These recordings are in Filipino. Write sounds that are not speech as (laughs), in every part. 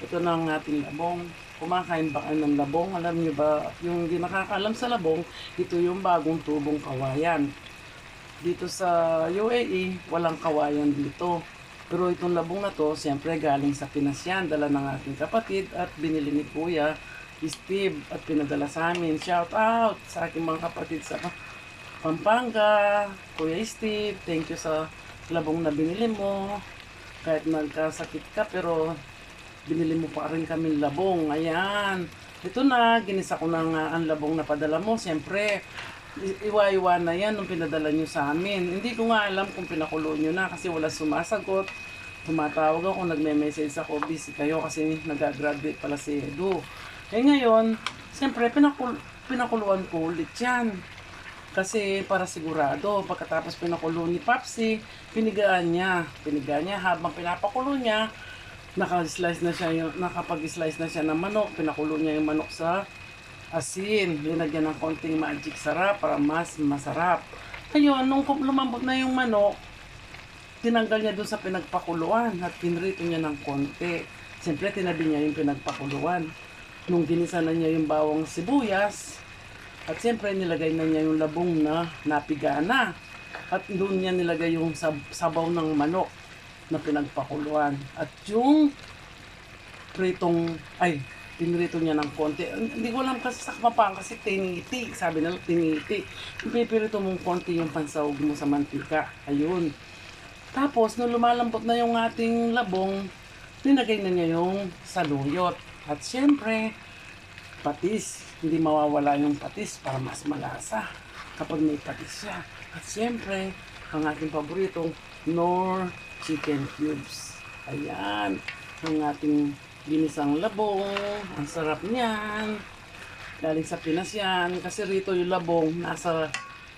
Ito na ang ating labong. Kumakain ba kayo ng labong? Alam niyo ba, yung hindi nakakaalam sa labong, ito yung bagong tubong kawayan. Dito sa UAE, walang kawayan dito. Pero itong labong na to, siyempre galing sa Pinas yan. Dala ng aking kapatid at binili ni Kuya Steve at pinadala sa amin. Shout out sa aking mga kapatid sa Pampanga, Kuya Steve, thank you sa labong na binili mo. Kahit nagkasakit ka, pero binili mo pa rin kami labong. Ayan. Ito na, ginisa ko na nga ang labong na padala mo. Siyempre, iwa-iwa na yan nung pinadala nyo sa amin. Hindi ko nga alam kung pinakulo nyo na kasi wala sumasagot. Tumatawag ako, nagme-message ako, busy kayo kasi nag-graduate pala si Edu. Eh ngayon, siyempre, pinakul pinakuluan ko ulit yan. Kasi para sigurado, pagkatapos pinakulo ni Papsi, pinigaan niya. Pinigaan niya habang pinapakulo niya, naka-slice na siya, nakapag-slice na siya ng manok. Pinakulo niya yung manok sa asin. Linagyan ng konting magic sarap para mas masarap. Ngayon, nung lumambot na yung manok, tinanggal niya dun sa pinagpakuluan at pinrito niya ng konti. Siyempre, tinabi niya yung pinagpakuluan. Nung ginisa na niya yung bawang sibuyas, at siyempre, nilagay na niya yung labong na napiga na. At doon niya nilagay yung sab- sabaw ng manok na pinagpakuluan. At yung pritong, ay, pinrito niya ng konti. Hindi ko alam kasi sa kapapang kasi tiniti. Sabi nila tiniti. Pipirito mong konti yung pansawag mo sa mantika. Ayun. Tapos, nung lumalambot na yung ating labong, linagay na niya yung saluyot. At siyempre, patis. Hindi mawawala yung patis para mas malasa kapag may patis. At siyempre, ang ating paboritong Nor Chicken Cubes. Ayan, ang ating ginisang labong. Ang sarap niyan. Galing sa Pinas yan. Kasi rito yung labong nasa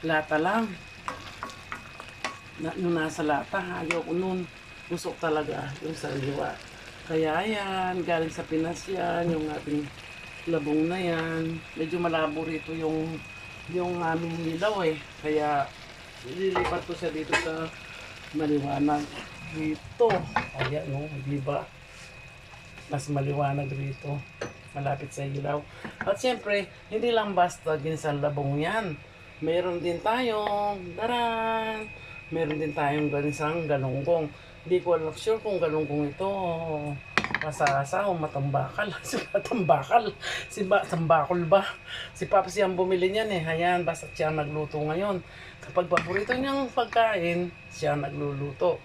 lata lang. Na, yung nasa lata, ayaw ko nun. Usok talaga yung sariwa. Kaya yan, galing sa Pinas yan, yung ating labong na yan. Medyo malabo rito yung yung aming ilaw eh. Kaya lilipat ko siya dito sa maliwanag dito. Ayan no, di ba? Mas maliwanag rito. Malapit sa ilaw. At siyempre, hindi lang basta ginisang labong yan. Meron din tayong daran. Meron din tayong ginisang galunggong. Hindi ko alam sure kung galunggong ito masasa o matambakal. (laughs) si matambakal. Si ba, tambakol ba? Si Papa siyang bumili niyan eh. Ayan, basta siya nagluto ngayon. Kapag paborito niyang pagkain, siya nagluluto.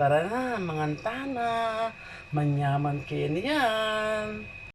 Tara na, mga antana. Manyaman kayo niyan.